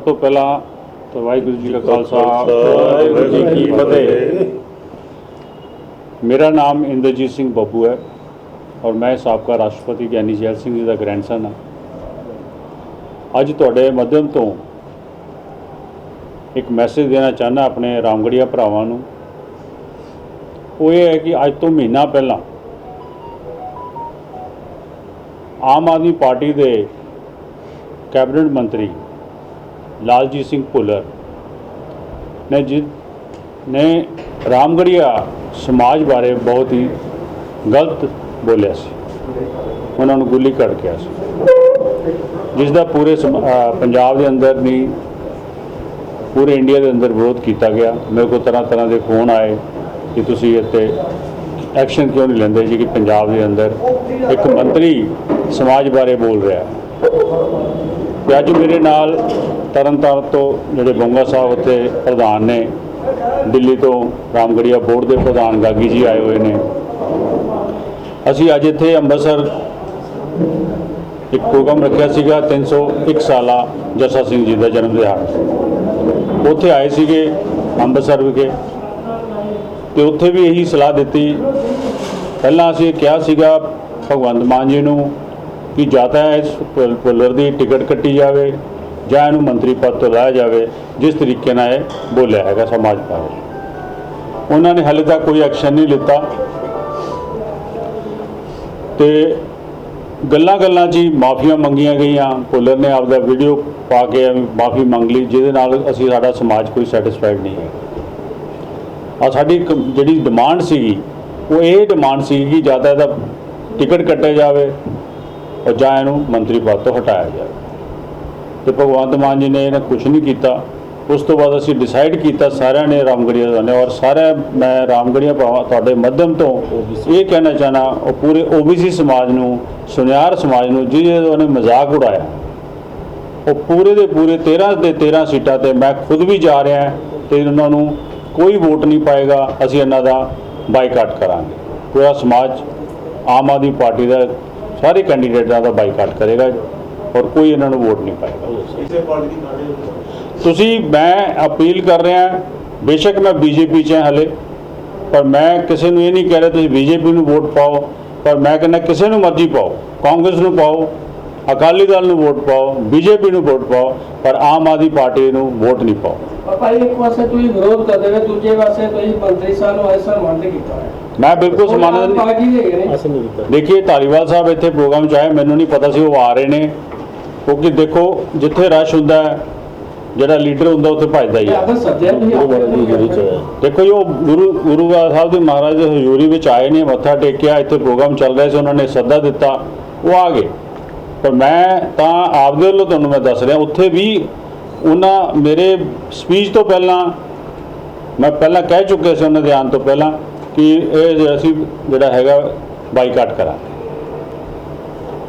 ਸਭ ਤੋਂ ਪਹਿਲਾਂ ਤਾਂ ਵਾਹਿਗੁਰੂ ਜੀ ਕਾ ਖਾਲਸਾ ਵਾਹਿਗੁਰੂ ਜੀ ਕੀ ਫਤਿਹ। ਮੇਰਾ ਨਾਮ ਇੰਦਰਜੀਤ ਸਿੰਘ ਬੱਬੂ ਹੈ ਔਰ ਮੈਂ ਸਾਬਕਾ ਰਾਸ਼ਟਰਪਤੀ ਗਿਆਨੀ ਜੈਲ ਸਿੰਘ ਜੀ ਦਾ ਗ੍ਰੈਂਡਸਨ ਹਾਂ। ਅੱਜ ਤੁਹਾਡੇ ਮਾਧਿਅਮ ਤੋਂ ਇੱਕ ਮੈਸੇਜ ਦੇਣਾ ਚਾਹੁੰਦਾ ਆਪਣੇ ਰਾਮਗੜੀਆ ਭਰਾਵਾਂ ਨੂੰ। ਉਹ ਇਹ ਹੈ ਕਿ ਅੱਜ ਤੋਂ ਮਹੀਨਾ ਪਹਿਲਾਂ ਆਮ ਆਦਮੀ ਪਾਰਟੀ ਦੇ ਕੈਬਨਿਟ ਮੰਤਰੀ ਲਾਲਜੀਤ ਸਿੰਘ ਭੁੱਲਰ ਨੇ ਜਿ, ਨੇ ਰਾਮਗੜੀਆ ਸਮਾਜ ਬਾਰੇ ਬਹੁਤ ਹੀ ਗਲਤ ਬੋਲਿਆ ਸੀ। ਉਹਨਾਂ ਨੂੰ ਗੁੱਲੀ ਕੱਢ ਗਿਆ ਸੀ। ਜਿਸ ਦਾ ਪੂਰੇ ਸਮ- ਪੰਜਾਬ ਦੇ ਅੰਦਰ ਨਹੀਂ ਪੂਰੇ ਇੰਡੀਆ ਦੇ ਅੰਦਰ ਵਿਰੋਧ ਕੀਤਾ ਗਿਆ। ਮੇਰੇ ਕੋਲ ਤਰ੍ਹਾਂ ਤਰ੍ਹਾਂ ਦੇ ਫੋਨ ਆਏ ਕਿ ਤੁਸੀਂ ਇੱਥੇ ਐਕਸ਼ਨ ਕਿਉਂ ਨਹੀਂ ਲੈਂਦੇ ਜੀ ਕਿ ਪੰਜਾਬ ਦੇ ਅੰਦਰ ਇੱਕ ਮੰਤਰੀ ਸਮਾਜ ਬਾਰੇ ਬੋਲ ਰਿਹਾ ਤੇ ਅੱਜ ਮੇਰੇ ਨਾਲ ਤਰਨਤਾਰਨ ਤੋਂ ਜਿਹੜੇ ਬੰਗਾ ਸਾਹਿਬ ਉੱਤੇ ਪ੍ਰਧਾਨ ਨੇ, ਦਿੱਲੀ ਤੋਂ ਰਾਮਗੜੀਆ ਬੋਰਡ ਦੇ ਪ੍ਰਧਾਨ ਗਾਗੀ ਜੀ ਆਏ ਹੋਏ ਨੇ। ਅਸੀਂ ਅੱਜ ਇੱਥੇ ਅੰਮ੍ਰਿਤਸਰ ਇੱਕ ਪ੍ਰੋਗਰਾਮ ਰੱਖਿਆ ਸੀਗਾ 301 ਸਾਲਾ ਜੱਸਾ ਸਿੰਘ ਜੀ ਦਾ ਜਨਮ ਦਿਹਾੜਾ। ਉੱਥੇ ਆਏ ਸੀਗੇ ਅੰਮ੍ਰਿਤਸਰ ਵਿਖੇ ਤੇ ਉੱਥੇ ਵੀ ਇਹੀ ਸਲਾਹ ਦਿੱਤੀ। ਪਹਿਲਾਂ ਅਸੀਂ ਕਿਹਾ ਸੀਗਾ, ਭਗਵੰਤ ਮਾਨ ਜੀ ਨੂੰ ਕਿ ਜਾਂ ਤਾਂ ਇਸ ਪੁਲ- ਦੀ ਟਿਕਟ ਕੱਟੀ ਜਾਵੇ ਜਾਂ ਇਹਨੂੰ ਮੰਤਰੀ ਪਦ ਤੋਂ ਲਾਇਆ ਜਾਵੇ, ਜਿਸ ਤਰੀਕੇ ਨਾਲ ਇਹ ਬੋਲਿਆ ਹੈਗਾ ਸਮਾਜ ਬਾਰੇ ਉਹਨਾਂ ਨੇ ਹਾਲੇ ਤੱਕ ਕੋਈ ਐਕਸ਼ਨ ਨਹੀਂ ਲਿੱਤਾ। ਤੇ ਗੱਲਾਂ ਗੱਲਾਂ 'ਚ ਹੀ ਮਾਫੀਆਂ ਮੰਗੀਆਂ ਗਈਆਂ। ਭੁੱਲਰ ਨੇ ਆਪਦਾ ਵੀਡੀਓ ਪਾ ਕੇ ਮਾਫੀ ਮੰਗ ਲਈ, ਜਿਹਦੇ ਨਾਲ ਅਸੀਂ ਸਾਡਾ ਸਮਾਜ ਕੋਈ ਸੈਟੀਸਫਾਈਡ ਨਹੀਂ ਹੈ। ਆ ਸਾਡੀ ਜਿਹੜੀ ਡਿਮਾਂਡ ਸੀਗੀ, ਉਹ ਇਹ ਡਿਮਾਂਡ ਸੀ ਕਿ ਜ਼ਿਆਦਾ ਇਹਦਾ ਟਿਕਟ ਕੱਟਿਆ ਜਾਵੇ ਔਰ ਜਾਂ ਇਹਨੂੰ ਮੰਤਰੀ ਪਦ ਤੋਂ ਹਟਾਇਆ ਜਾਵੇ। ਤੇ ਭਗਵੰਤ ਮਾਨ ਜੀ ਨੇ ਇਹਨਾਂ ਕੁਝ ਨਹੀਂ ਕੀਤਾ। ਉਸ ਤੋਂ ਬਾਅਦ ਅਸੀਂ ਡਿਸਾਈਡ ਕੀਤਾ ਸਾਰਿਆਂ ਨੇ ਰਾਮਗੜੀਆ ਨੇ ਔਰ ਸਾਰੇ ਮੈਂ ਰਾਮਗੜੀਆ ਭਰਾਵਾਂ ਤੁਹਾਡੇ ਮਾਧਿਅਮ ਤੋਂ ਇਹ ਕਹਿਣਾ ਚਾਹਨਾ ਉਹ ਪੂਰੇ ਓਬੀਸੀ ਸਮਾਜ ਨੂੰ ਸੁਨਿਆਰ ਸਮਾਜ ਨੂੰ ਜਿਹਦੇ ਉਹਨੇ ਮਜ਼ਾਕ ਉਡਾਇਆ। ਉਹ ਪੂਰੇ ਦੇ ਪੂਰੇ 13 ਦੇ 13 ਸੀਟਾਂ ਤੇ ਮੈਂ ਖੁਦ ਵੀ ਜਾ ਰਿਹਾ ਤੇ ਉਹਨਾਂ ਨੂੰ ਕੋਈ ਵੋਟ ਨਹੀਂ ਪਾਏਗਾ ਅਸੀਂ ਇਹਨਾਂ ਦਾ ਬਾਈਕਾਟ ਕਰਾਂਗੇ। ਪੂਰਾ ਸਮਾਜ ਆਮ ਆਦਮੀ ਪਾਰਟੀ ਦਾ ਸਾਰੇ ਕੈਂਡੀਡੇਟਾਂ ਦਾ ਬਾਈਕਾਟ ਕਰੇਗਾ ਔਰ ਕੋਈ ਇਹਨਾਂ ਨੂੰ ਵੋਟ ਨਹੀਂ ਪਾਏਗਾ। ਤੁਸੀਂ, ਮੈਂ ਅਪੀਲ ਕਰ ਰਿਹਾ, ਬੇਸ਼ੱਕ ਮੈਂ ਬੀਜੇਪੀ 'ਚ ਹਾਂ ਹਲੇ, ਪਰ ਮੈਂ ਕਿਸੇ ਨੂੰ ਇਹ ਨਹੀਂ ਕਹਿ ਰਿਹਾ ਤੁਸੀਂ ਬੀਜੇਪੀ ਨੂੰ ਵੋਟ ਪਾਓ, ਪਰ ਮੈਂ ਕਹਿੰਦਾ ਕਿਸੇ ਨੂੰ ਮਰਜ਼ੀ ਪਾਓ, ਕਾਂਗਰਸ ਨੂੰ ਪਾਓ ਅਕਾਲੀ ਦਲ ਨੂੰ ਵੋਟ ਪਾਓ ਬੀਜੇਪੀ ਨੂੰ ਵੋਟ ਪਾਓ ਪਰ ਆਮ ਆਦਮੀ ਪਾਰਟੀ ਨੂੰ ਵੋਟ ਨਹੀਂ ਪਾਓ। ਆਪਾਂ ਇੱਕ ਪਾਸੇ ਤੁਸੀਂ ਵਿਰੋਧ ਕਰਦੇ ਹੋ ਦੂਜੇ ਪਾਸੇ ਤੁਸੀਂ ਮੰਤਰੀ ਸਾਹਿਬ ਨੂੰ ਐਸਾ ਮੰਨ ਕੀਤਾ ਹੈ ਮੈਂ ਬਿਲਕੁਲ ਅਸੀਂ ਨਹੀਂ ਕੀਤਾ। ਦੇਖੀਏ ਧਾਲੀਵਾਲ ਸਾਹਿਬ ਇੱਥੇ ਪ੍ਰੋਗਰਾਮ 'ਚ ਆਏ ਮੈਨੂੰ ਨਹੀਂ ਪਤਾ ਸੀ ਉਹ ਆ ਰਹੇ ਨੇ। ਕਿਉਂਕਿ ਦੇਖੋ ਜਿੱਥੇ ਰਸ਼ ਹੁੰਦਾ ਹੈ ਜਿਹੜਾ ਲੀਡਰ ਹੁੰਦਾ ਉੱਥੇ ਭੱਜਦਾ ਹੀ ਹੈ। ਦੇਖੋ ਜੀ ਉਹ ਗੁਰੂ ਗੁਰੂ ਗ੍ਰੰਥ ਸਾਹਿਬ ਦੇ ਮਹਾਰਾਜ ਦੇ ਹਜ਼ੂਰੀ ਵਿੱਚ ਆਏ ਨੇ ਮੱਥਾ ਟੇਕਿਆ ਇੱਥੇ ਪ੍ਰੋਗਰਾਮ ਚੱਲ ਰਿਹਾ ਸੀ ਉਹਨਾਂ ਨੇ ਸੱਦਾ ਦਿੱਤਾ ਉਹ ਆ ਗਏ। ਪਰ ਮੈਂ ਤਾਂ ਆਪਦੇ ਵੱਲੋਂ ਤੁਹਾਨੂੰ ਮੈਂ ਦੱਸ ਰਿਹਾ ਉੱਥੇ ਵੀ ਉਹਨਾਂ ਮੇਰੇ ਸਪੀਚ ਤੋਂ ਪਹਿਲਾਂ ਮੈਂ ਪਹਿਲਾਂ ਕਹਿ ਚੁੱਕਿਆ ਸੀ ਉਹਨਾਂ ਦੇ ਆਉਣ ਤੋਂ ਪਹਿਲਾਂ ਕਿ ਇਹ ਅਸੀਂ ਜਿਹੜਾ ਹੈਗਾ ਬਾਈਕਾਟ ਕਰਾਂਗੇ।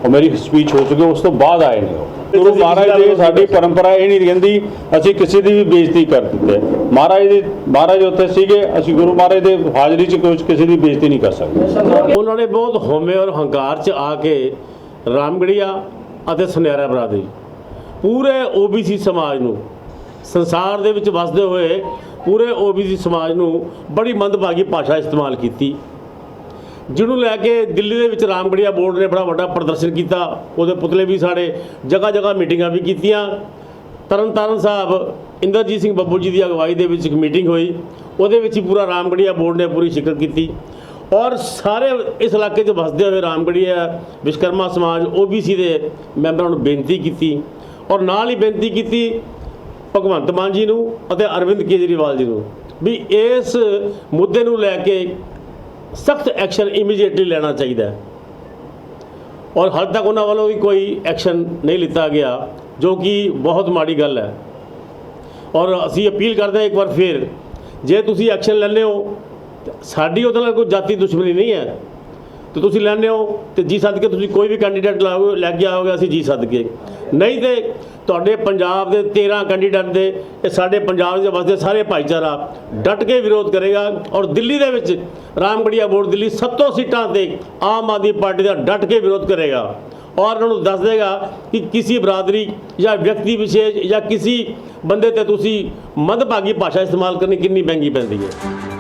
ਉਹ ਮੇਰੀ ਸਪੀਚ ਹੋ ਚੁੱਕੀ ਉਸ ਤੋਂ ਬਾਅਦ ਆਏ ਨੇ ਉਹ। ਗੁਰੂ ਮਹਾਰਾਜ ਦੀ ਸਾਡੀ ਪਰੰਪਰਾ ਇਹ ਨਹੀਂ ਕਹਿੰਦੀ ਅਸੀਂ ਕਿਸੇ ਦੀ ਵੀ ਬੇਇੱਜ਼ਤੀ ਕਰ ਦਿੰਦੇ ਮਹਾਰਾਜ ਦੇ ਮਹਾਰਾਜ ਉੱਥੇ ਸੀਗੇ ਅਸੀਂ ਗੁਰੂ ਮਹਾਰਾਜ ਦੇ ਹਾਜ਼ਰੀ 'ਚ ਕੁਛ ਕਿਸੇ ਦੀ ਬੇਇੱਜ਼ਤੀ ਨਹੀਂ ਕਰ ਸਕਦੇ। ਉਹਨਾਂ ਨੇ ਬਹੁਤ ਹਉਮੈ ਔਰ ਹੰਕਾਰ ਚ ਆ ਕੇ ਰਾਮਗੜੀਆ ਅਤੇ ਸੁਨਿਆਰਾ ਬਰਾਦਰੀ। ਪੂਰੇ ਓਬੀਸੀ ਸਮਾਜ ਨੂੰ, ਸੰਸਾਰ ਦੇ ਵਿੱਚ ਵਸਦੇ ਹੋਏ ਪੂਰੇ ਓਬੀਸੀ ਸਮਾਜ ਨੂੰ ਬੜੀ ਮੰਦਭਾਗੀ ਭਾਸ਼ਾ ਇਸਤੇਮਾਲ ਕੀਤੀ। ਜਿਹਨੂੰ ਲੈ ਕੇ ਦਿੱਲੀ ਦੇ ਵਿੱਚ ਰਾਮਗੜੀਆ ਬੋਰਡ ਨੇ ਬੜਾ ਵੱਡਾ ਪ੍ਰਦਰਸ਼ਨ ਕੀਤਾ, ਉਹਦੇ ਪੁਤਲੇ ਵੀ ਸਾਡੇ ਜਗ੍ਹਾ ਜਗ੍ਹਾ ਮੀਟਿੰਗਾਂ ਵੀ ਕੀਤੀਆਂ। ਤਰਨਤਾਰਨ ਸਾਹਿਬ ਇੰਦਰਜੀਤ ਸਿੰਘ ਬੱਬੂ ਜੀ ਦੀ ਅਗਵਾਈ ਦੇ ਵਿੱਚ ਇੱਕ ਮੀਟਿੰਗ ਹੋਈ। ਉਹਦੇ ਵਿੱਚ ਹੀ ਪੂਰਾ ਰਾਮਗੜੀਆ ਬੋਰਡ ਨੇ ਪੂਰੀ ਸ਼ਿਰਕਤ ਕੀਤੀ। ਔਰ ਸਾਰੇ ਇਸ ਇਲਾਕੇ 'ਚ ਵਸਦੇ ਹੋਏ ਰਾਮਗੜੀਆ ਵਿਸ਼ਕਰਮਾ ਸਮਾਜ ਓਬੀਸੀ ਦੇ ਮੈਂਬਰਾਂ ਨੂੰ ਬੇਨਤੀ ਕੀਤੀ ਔਰ ਨਾਲ ਹੀ ਬੇਨਤੀ ਕੀਤੀ ਭਗਵੰਤ ਮਾਨ ਜੀ ਨੂੰ ਅਤੇ ਅਰਵਿੰਦ ਕੇਜਰੀਵਾਲ ਜੀ ਨੂੰ ਵੀ ਇਸ ਮੁੱਦੇ ਨੂੰ ਲੈ ਕੇ ਸਖਤ ਐਕਸ਼ਨ ਇਮੀਡੀਏਟਲੀ ਲੈਣਾ ਚਾਹੀਦਾ ਹੈ। ਔਰ ਹਾਲ ਤੱਕ ਉਹਨਾਂ ਵੱਲੋਂ ਵੀ ਕੋਈ ਐਕਸ਼ਨ ਨਹੀਂ ਲਿੱਤਾ ਗਿਆ, ਜੋ ਕਿ ਬਹੁਤ ਮਾੜੀ ਗੱਲ ਹੈ। ਔਰ ਅਸੀਂ ਅਪੀਲ ਕਰਦੇ ਹਾਂ ਇੱਕ ਵਾਰ ਫੇਰ, ਜੇ ਤੁਸੀਂ ਐਕਸ਼ਨ ਲੈਂਦੇ ਹੋ ਸਾਡੀ ਉਹਦੇ ਨਾਲ ਕੋਈ ਜਾਤੀ ਦੁਸ਼ਮਣੀ ਨਹੀਂ ਹੈ। ਤੇ ਤੁਸੀਂ ਲੈਂਦੇ ਹੋ ਤੇ ਜੀ ਸੱਦ ਕੇ ਤੁਸੀਂ ਕੋਈ ਵੀ ਕੈਂਡੀਡੇਟ ਲਾਓ, ਲੈ ਕੇ ਆਓਗੇ ਅਸੀਂ ਜੀ ਸੱਦ ਕੇ। ਨਹੀਂ ਤੇ ਤੁਹਾਡੇ ਪੰਜਾਬ ਦੇ 13 ਕੈਂਡੀਡੇਟ ਦੇ, ਇਹ ਸਾਡੇ ਪੰਜਾਬ ਦੇ ਵਾਸਤੇ ਸਾਰੇ ਭਾਈਚਾਰਾ ਡਟ ਕੇ ਵਿਰੋਧ ਕਰੇਗਾ ਔਰ ਦਿੱਲੀ ਦੇ ਵਿੱਚ ਰਾਮਗੜੀਆ ਬੋਰਡ ਦਿੱਲੀ 70 ਸੀਟਾਂ ਤੇ ਆਮ ਆਦਮੀ ਪਾਰਟੀ ਦਾ ਡਟ ਕੇ ਵਿਰੋਧ ਕਰੇਗਾ। ਔਰ ਉਹਨਾਂ ਨੂੰ ਦੱਸ ਦੇਗਾ ਕਿ ਕਿਸੇ ਬਰਾਦਰੀ ਜਾਂ ਵਿਅਕਤੀ ਵਿਸ਼ੇਸ਼ ਜਾਂ ਕਿਸੇ ਬੰਦੇ ਤੇ ਤੁਸੀਂ ਮੰਦਭਾਗੀ ਭਾਸ਼ਾ ਇਸਤੇਮਾਲ ਕਰਨੀ ਕਿੰਨੀ ਮਹਿੰਗੀ ਪੈਂਦੀ ਹੈ।